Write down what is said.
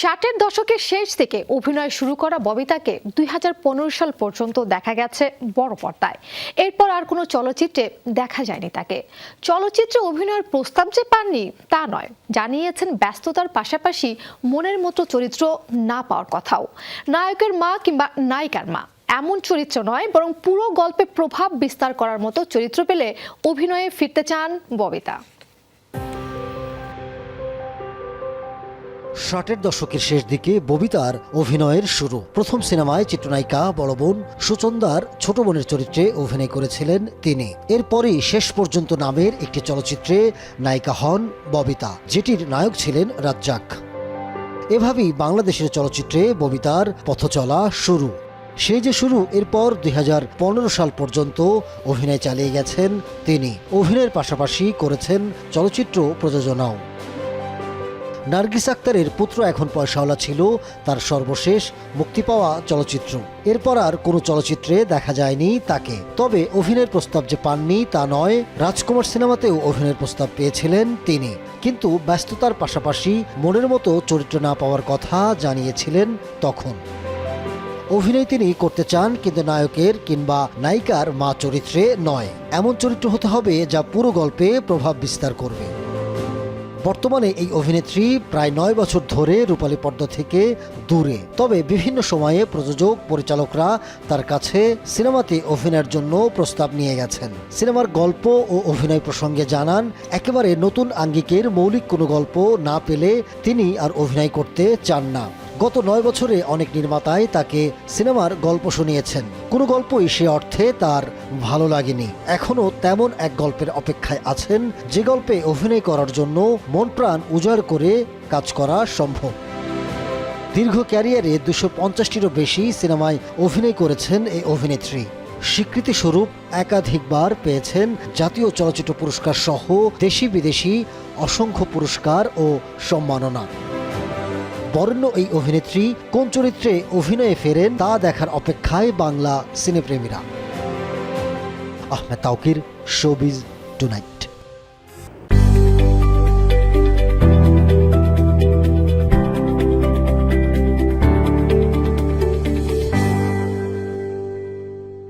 ষাটের দশকের শেষ থেকে অভিনয় শুরু করা ববিতাকে দুই হাজার পনেরো সাল পর্যন্ত দেখা গেছে বড় পর্দায়। এরপর আর কোনো চলচ্চিত্রে দেখা যায়নি তাকে। চলচ্চিত্রে অভিনয়ের প্রস্তাব যে পাননি, তা নয়। জানিয়েছেন ব্যস্ততার পাশাপাশি মনের মতো চরিত্র না পাওয়ার কথাও। নায়কের মা কিংবা নায়িকার মা, এমন চরিত্র নয়, বরং পুরো গল্পে প্রভাব বিস্তার করার মতো চরিত্র পেলে অভিনয়ে ফিরতে চান ববিতা। ষাটের দশকের শেষ দিকে ববিতার অভিনয়ের শুরু। প্রথম সিনেমায় চিত্রনায়িকা বড় বোন সুচন্দার ছোট বোনের চরিত্রে অভিনয় করেছিলেন তিনি। এরপরই শেষ পর্যন্ত নামের একটি চলচ্চিত্রে নায়িকা হন ববিতা, যেটির নায়ক ছিলেন রাজ্জাক। এভাবেই বাংলাদেশের চলচ্চিত্রে ববিতার পথচলা শুরু। সেই যে শুরু, এরপর দুই হাজার পনেরো সাল পর্যন্ত অভিনয় চালিয়ে গেছেন তিনি। অভিনয়ের পাশাপাশি করেছেন চলচ্চিত্র প্রযোজনাও। নার্গিস আক্তারের পুত্র এখন পয়সাওয়ালা ছিল, তার সর্বশেষ মুক্তি পাওয়া চলচ্চিত্র। এরপর আর কোনো চলচ্চিত্রে দেখা যায়নি তাকে। তবে অভিনয়ের প্রস্তাব যে পাননি তা নয়, রাজকুমার সিনেমাতেও অভিনয়ের প্রস্তাব পেয়েছিলেন তিনি। কিন্তু ব্যস্ততার পাশাপাশি মনের মতো চরিত্র না পাওয়ার কথা জানিয়েছিলেন তখন। অভিনয় তিনি করতে চান, কিন্তু নায়কের কিংবা নায়িকার মা চরিত্রে নয়। এমন চরিত্র হতে হবে যা পুরো গল্পে প্রভাব বিস্তার করবে। বর্তমানে এই অভিনেত্রী প্রায় নয় বছর ধরে রূপালী পর্দা থেকে দূরে। তবে বিভিন্ন সময়ে প্রযোজক, পরিচালকরা তার কাছে সিনেমাতে অভিনয়ের জন্য প্রস্তাব নিয়ে গেছেন। সিনেমার গল্প ও অভিনয় প্রসঙ্গে জানান, একেবারে নতুন আঙ্গিকের মৌলিক কোনো গল্প না পেলে তিনি আর অভিনয় করতে চান না। গত নয় বছরে অনেক নির্মাতাই তাকে সিনেমার গল্প শুনিয়েছেন। কোনো গল্পই সে অর্থে তার ভালো লাগেনি। এখনও তেমন এক গল্পের অপেক্ষায় আছেন, যে গল্পে অভিনয় করার জন্য মন প্রাণ উজাড় করে কাজ করা সম্ভব। দীর্ঘ ক্যারিয়ারে দুশো পঞ্চাশটিরও বেশি সিনেমায় অভিনয় করেছেন এই অভিনেত্রী। স্বীকৃতিস্বরূপ একাধিকবার পেয়েছেন জাতীয় চলচ্চিত্র পুরস্কার সহ দেশি বিদেশি অসংখ্য পুরস্কার ও সম্মাননা। বরেণ্য এই অভিনেত্রী কোন চরিত্রে অভিনয়ে ফেরেন তা দেখার অপেক্ষায় Bangla সিনেপ্রেমীরা। Ahmed Toukir showbiz tonight.